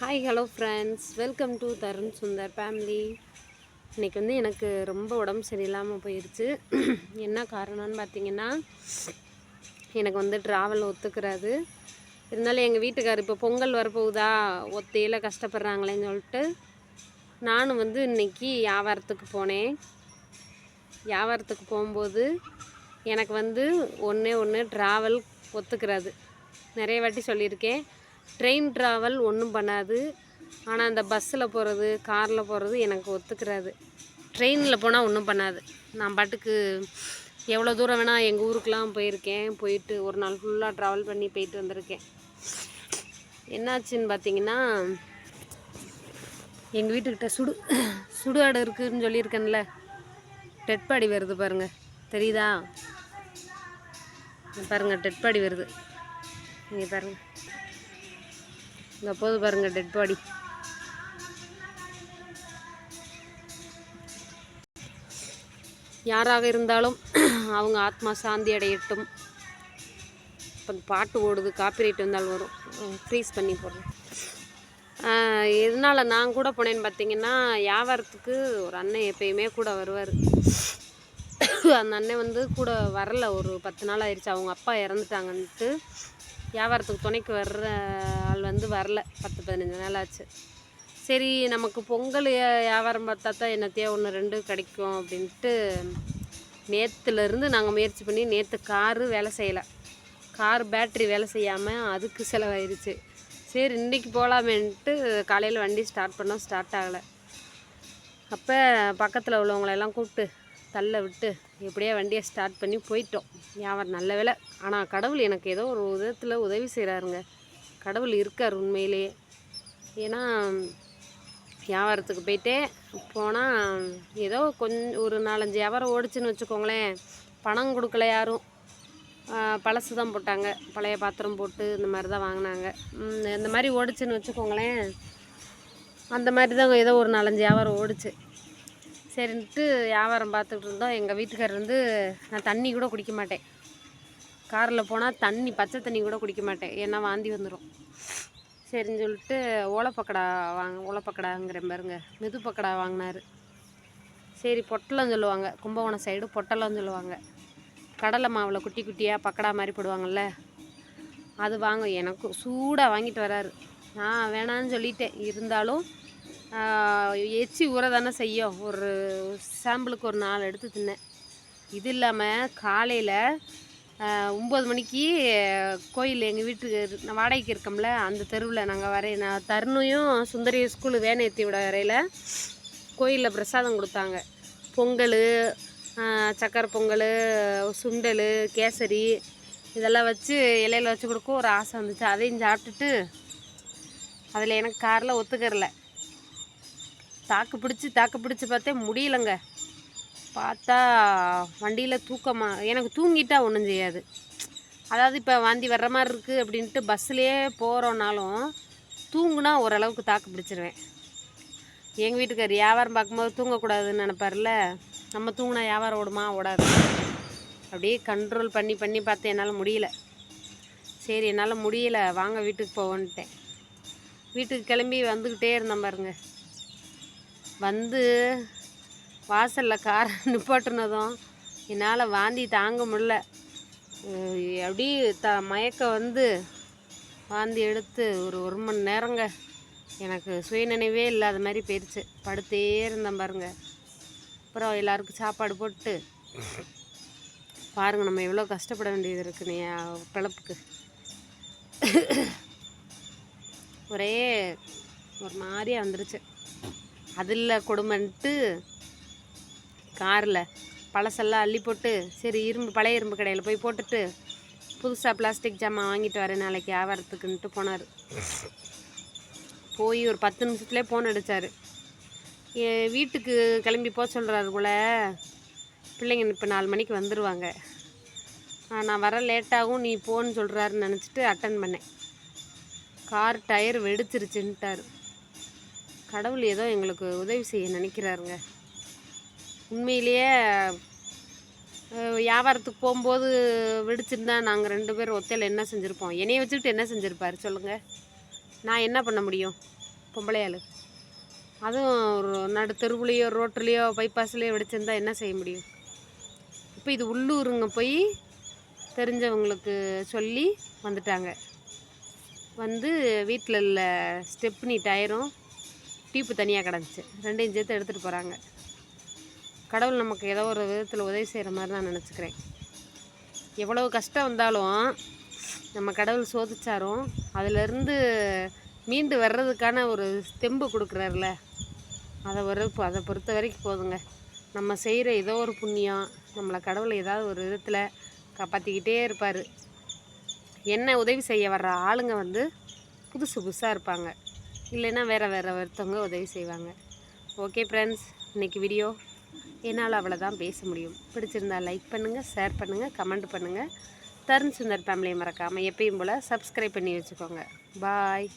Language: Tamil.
Hi hello friends welcome to Tarun Sundar family இன்றைக்கி வந்து எனக்கு ரொம்ப உடம்பு சரியில்லாமல் போயிடுச்சு என்ன காரணம்னு பார்த்தீங்கன்னா எனக்கு வந்து ட்ராவல் ஒத்துக்கிறாது. இருந்தாலும் எங்கள் வீட்டுக்கார் இப்போ பொங்கல் வரப்போகுதா ஒத்தையில் கஷ்டப்படுறாங்களேன்னு சொல்லிட்டு நானும் வந்து இன்றைக்கி வியாபாரத்துக்கு போனேன். வியாபாரத்துக்கு போகும்போது எனக்கு வந்து ஒன்றே ஒன்று ட்ராவல் ஒத்துக்கிறாது. நிறைய வாட்டி சொல்லியிருக்கேன். ட்ரெயின் ட்ராவல் ஒன்றும் பண்ணாது. ஆனால் அந்த பஸ்ஸில் போகிறது காரில் போகிறது எனக்கு ஒத்துக்கிறாது. ட்ரெயினில் போனால் ஒன்றும் பண்ணாது. நான் பாட்டுக்கு எவ்வளோ தூரம் வேணால் எங்கள் ஊருக்கெலாம் போயிருக்கேன். போயிட்டு ஒரு நாள் ஃபுல்லாக ட்ராவல் பண்ணி போயிட்டு வந்திருக்கேன். என்னாச்சுன்னு பார்த்தீங்கன்னா எங்கள் வீட்டுக்கிட்ட சுடு சுடுகாடு இருக்குதுன்னு சொல்லியிருக்கேன்ல. டெட் பாடி வருது பாருங்கள் தெரியுதா? பாருங்கள் டெட்பாடி டெட் பாடி வருது. இங்கே பாருங்கள் இங்கே போது பாருங்கள் டெட் பாடி யாராக இருந்தாலும் அவங்க ஆத்மா சாந்தி அடையட்டும். இப்போ பாட்டு ஓடுது காப்பிரைட் வந்தால் வரும். ஃப்ரீஸ் பண்ணி போடுறேன் எதனால் நான் கூட போனேன்னு பார்த்தீங்கன்னா வியாபாரத்துக்கு ஒரு அண்ணன் எப்பயுமே கூட வருவார். அந்த அண்ணன் வந்து கூட வரல ஒரு பத்து நாள் ஆயிடுச்சு அவங்க அப்பா இறந்துட்டாங்கன்ட்டு வியாபாரத்துக்கு துணைக்கு வர்ற ஆள் வந்து வரல. பத்து பதினஞ்சு நாள் ஆச்சு. சரி நமக்கு பொங்கல் வியாபாரம் பார்த்தா தான் என்னத்தையோ ஒன்று ரெண்டு கிடைக்கும் அப்படின்ட்டு நேற்றுலேருந்து நாங்கள் முயற்சி பண்ணி நேற்று காரு வேலை செய்யலை. கார் பேட்ரி வேலை செய்யாமல் அதுக்கு செலவாயிருச்சு. சரி இன்றைக்கி போகலாமேன்ட்டு காலையில் வண்டி ஸ்டார்ட் பண்ணோம். ஸ்டார்ட் ஆகலை. அப்போ பக்கத்தில் உள்ளவங்களெல்லாம் கூப்பிட்டு தள்ள விட்டு எப்படியோ வண்டியை ஸ்டார்ட் பண்ணி போயிட்டோம். வியாபாரம் நல்ல வேலை ஆனால் கடவுள் எனக்கு ஏதோ ஒரு விதத்தில் உதவி செய்கிறாருங்க கடவுள் இருக்கார் உண்மையிலேயே ஏன்னா வியாபாரத்துக்கு போயிட்டே போனால் ஏதோ கொஞ்சம் ஒரு நாலஞ்சு வியாபாரம் ஓடிச்சுன்னு வச்சுக்கோங்களேன். பணம் கொடுக்கல யாரும். பழசு தான் போட்டாங்க. பழைய பாத்திரம் போட்டு இந்த மாதிரி தான் வாங்கினாங்க. இந்த மாதிரி ஓடிச்சுன்னு வச்சுக்கோங்களேன். அந்த மாதிரி தான் ஏதோ ஒரு நாலஞ்சு வியாபாரம் ஓடிச்சு. சரின்ட்டு வியாபாரம் பார்த்துக்கிட்டு இருந்தோம். எங்கள் வீட்டுக்காரர் வந்து நான் தண்ணி கூட குடிக்க மாட்டேன். காரில் போனால் தண்ணி பச்சை தண்ணி கூட குடிக்க மாட்டேன். ஏன்னா வாந்தி வந்துடும் சரின்னு சொல்லிட்டு ஓலப்பக்கடா வாங்க ஓலப்பக்கடாங்கிற பாருங்க மெது பக்கடா வாங்கினார். சரி பொட்டலம் சொல்லுவாங்க. கும்பகோணம் சைடு பொட்டலம் சொல்லுவாங்க. கடலை மாவில் குட்டி குட்டியாக பக்கடா மாதிரி போடுவாங்கள்ல அது வாங்க எனக்கு சூடாக வாங்கிட்டு வராரு. நான் வேணான்னு சொல்லிட்டேன். இருந்தாலும் எச்சி ஊற தானே செய்யும். ஒரு சாம்பிளுக்கு ஒரு நாலு எடுத்து தின்னேன். இது இல்லாமல் காலையில் ஒம்பது மணிக்கு கோயில் எங்கள் வீட்டுக்கு நான் வாடகைக்கு இருக்கோம்ல அந்த தெருவில் நாங்கள் வரைய நான் தருணையும் சுந்தரிய ஸ்கூலு வேன் ஏற்றி விட வரையில் கோயிலில் பிரசாதம் கொடுத்தாங்க. பொங்கல் சக்கரை பொங்கல் சுண்டல் கேசரி இதெல்லாம் வச்சு இலையில வச்சு கொடுக்க ஒரு ஆசை வந்துச்சு. அதையும் சாப்பிட்டுட்டு அதில் எனக்கு காரில் ஒத்துக்கறல. தாக்கு பிடிச்சி தாக்கு பிடிச்சி பார்த்தே முடியலங்க. பார்த்தா வண்டியில் தூக்கமாக எனக்கு தூங்கிட்டா ஒன்றும் செய்யாது. அதாவது இப்போ வாந்தி வர்ற மாதிரி இருக்குது அப்படின்ட்டு பஸ்ஸுலேயே போகிறோன்னாலும் தூங்குனா ஓரளவுக்கு தாக்கு பிடிச்சிருவேன். எங்கள் வீட்டுக்கார் வியாபாரம் பார்க்கும்போது தூங்கக்கூடாதுன்னு நினப்பார்ல நம்ம தூங்கினா வியாபாரம் ஓடுமா? ஓடாது. அப்படியே கண்ட்ரோல் பண்ணி பண்ணி பார்த்து என்னால் முடியல. சரி என்னால் முடியல. வாங்க வீட்டுக்கு போவோன்ட்டேன் வீட்டுக்கு கிளம்பி வந்துக்கிட்டே இருந்தேன் பாருங்கள் வந்து வாசலில் காரை நிப்பாட்டினதும் என்னால் வாந்தி தாங்க முடியல. அஹ் அப்படியே த மயக்கம் வந்து வாந்தி எடுத்து ஒரு ஒரு மணி நேரங்க எனக்கு சுயநினைவே இல்லாத மாதிரி போயிடுச்சு படுத்தே இருந்தேன் பாருங்க. அப்புறம் எல்லாருக்கும் சாப்பாடு போட்டு பாருங்க நம்ம எவ்வளோ கஷ்டப்பட வேண்டியது இருக்கு நீ பிழப்புக்கு. ஒரே ஒரு மாதிரியா வந்துருச்சு. அதில் கொடுமன்ட்டு காரில் பழசெல்லாம் அள்ளி போட்டு சரி இரும்பு பழைய இரும்பு கடையில் போய் போட்டுட்டு புதுசாக பிளாஸ்டிக் ஜாமான் வாங்கிட்டு வரேன் நாளைக்கு வியாபாரத்துக்குன்ட்டு போனார். போய் ஒரு பத்து நிமிஷத்துலேயே ஃபோன் அடித்தார் வீட்டுக்கு கிளம்பி போக சொல்கிறாரு கூட பிள்ளைங்க இப்போ நாலு மணிக்கு வந்துடுவாங்க நான் வர லேட்டாகவும் நீ போன்னு சொல்கிறாருன்னு நினச்சிட்டு அட்டன் பண்ணேன். கார் டயர் வெடிச்சிருச்சுன்ட்டார். கடவுள் ஏதோ எங்களுக்கு உதவி செய்ய நினைக்கிறாருங்க. உண்மையிலேயே வியாபாரத்துக்கு போகும்போது வெடிச்சிருந்தா நாங்கள் ரெண்டு பேரும் ஒத்தையில் என்ன செஞ்சுருப்போம்? என்னைய வச்சுக்கிட்டு என்ன செஞ்சுருப்பார் சொல்லுங்கள் நான் என்ன பண்ண முடியும்? பொம்பளையாள் அதுவும் ஒரு நடு தெருவுலையோ ரோட்டுலேயோ பைபாஸ்லேயோ வெடிச்சிருந்தா என்ன செய்ய முடியும்? இப்போ இது உள்ளூருங்க போய் தெரிஞ்சவங்களுக்கு சொல்லி வந்துட்டாங்க. வந்து வீட்டில் உள்ள ஸ்டெப்னி டயரும் டீப்பு தனியாக கிடந்துச்சு. ரெண்டையும் சேர்த்து எடுத்துகிட்டு போகிறாங்க கடவுள் நமக்கு ஏதோ ஒரு விதத்தில் உதவி செய்கிற மாதிரி நான் நினச்சிக்கிறேன். எவ்வளவு கஷ்டம் வந்தாலும் நம்ம கடவுள் சோதிச்சாரும் அதிலிருந்து மீண்டு வர்றதுக்கான ஒரு தெம்பு கொடுக்குறாருல. அதை வர அதை பொறுத்த வரைக்கும் போதுங்க. நம்ம செய்கிற ஏதோ ஒரு புண்ணியம் நம்மளை கடவுளை ஏதாவது ஒரு விதத்தில் காப்பாற்றிக்கிட்டே இருப்பார். என்ன உதவி செய்ய வர்ற ஆளுங்க வந்து புதுசு புதுசாக இருப்பாங்க. இல்லைன்னா வேறு வேறு ஒருத்தவங்க உதவி செய்வாங்க. ஓகே ஃப்ரெண்ட்ஸ் இன்னைக்கு வீடியோ என்னால் அவ்வளோதான் பேச முடியும். பிடிச்சிருந்தா லைக் பண்ணுங்கள் ஷேர் பண்ணுங்கள் கமெண்ட் பண்ணுங்கள் தருண் சுந்தர் ஃபேமிலியை மறக்காமல் எப்பயும் போல் சப்ஸ்கிரைப் பண்ணி வச்சுக்கோங்க. பாய்